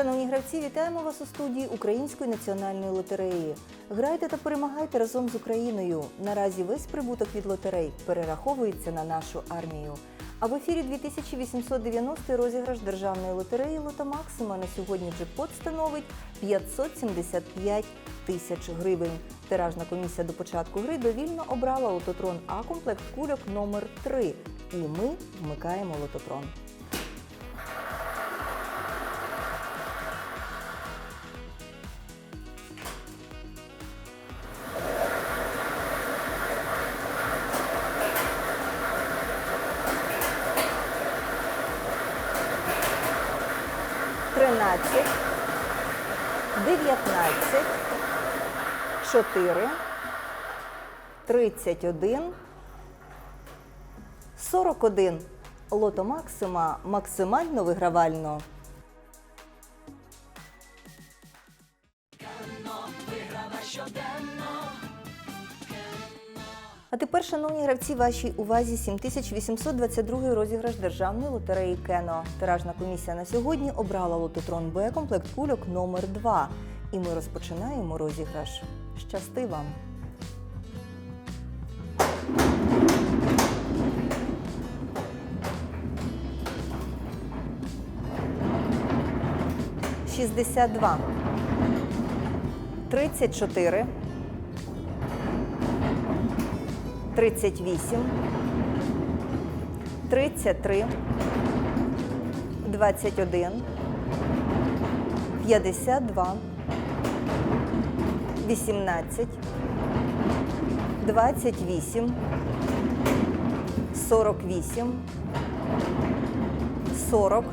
Шановні гравці, вітаємо вас у студії Української національної лотереї. Грайте та перемагайте разом з Україною. Наразі весь прибуток від лотерей перераховується на нашу армію. А в ефірі 2890 розіграш державної лотереї Лото Максима на сьогодні джекпот становить 575 тисяч гривень. Тиражна комісія до початку гри довільно обрала лототрон А комплект кульок номер 3 І ми вмикаємо лототрон. Тринадцять, дев'ятнадцять, чотири, тридцять один, сорок один. Лото Максима максимально вигравально. А тепер, шановні гравці, вашій увазі 7822 розіграш державної лотереї Кено. Тиражна комісія на сьогодні обрала лототрон Б комплект кульок номер 2 І ми розпочинаємо розіграш. Щасти вам! Шістдесят два. Тридцять чотири. 38, 33, 21, 52, 18, 28, 48, 40,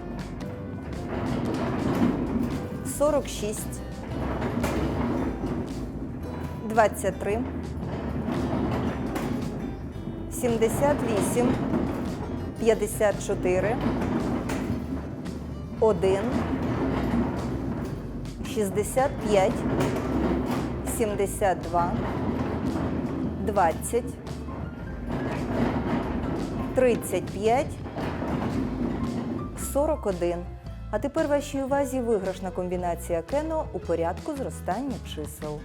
46, 23, 78, 54, 1, 65, 72, 20, 35, 41. А тепер вашій увазі виграшна комбінація кено у порядку зростання чисел.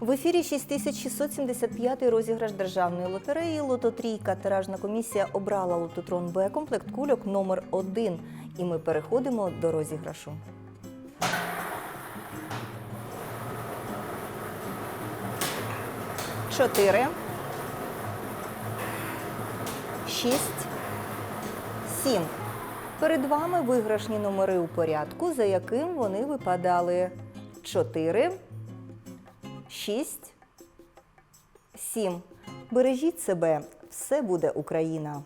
В ефірі 6675 розіграш державної лотереї Лототрійка. Тиражна комісія обрала лототрон Б комплект кульок номер 1 І ми переходимо до розіграшу. Чотири. Шість. Сім. Перед вами виграшні номери у порядку, за яким вони випадали. 4, 6, 7. Бережіть себе, все буде Україна.